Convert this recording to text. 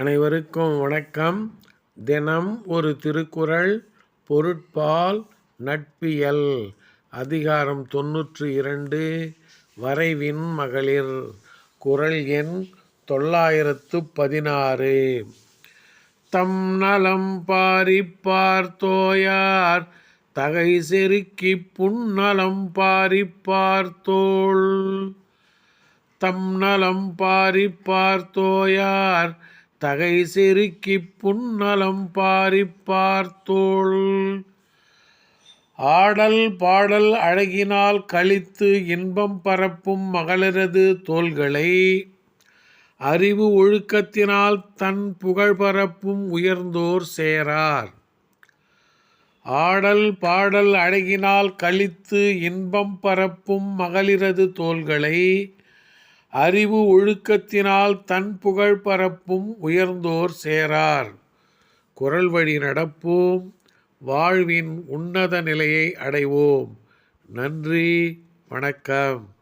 அனைவருக்கும் வணக்கம். தினம் ஒரு திருக்குறள் பொருட்பால் நட்பியல் அதிகாரம் தொன்னூற்று இரண்டு வரைவின் மகளிர் குரல் எண் தொள்ளாயிரத்து பதினாறு. தம் நலம் பாரிப்பார் பார்த்தோயார் தகை செருக்கி புன்னலம் பாரிப்பார் பார்த்தோள். தம் நலம் பாரிப்பார் பார்த்தோயார் தகை செருக்கி புன்னலம் பாரிப்பார் தோள் ஆடல் பாடல் அழகினால் கழித்து இன்பம் பரப்பும் மகளிரது தோள்களை. அறிவு ஒழுக்கத்தினால் தன் புகழ் பரப்பும் உயர்ந்தோர் சேரார். ஆடல் பாடல் அழகினால் கழித்து இன்பம் பரப்பும் மகளிரது தோள்களை. அறிவு ஒழுக்கத்தினால் தன் புகழ் பரப்பும் உயர்ந்தோர் சேரார். குரல் வழி நடப்போம். வாழ்வின் உன்னத நிலையை அடைவோம். நன்றி. வணக்கம்.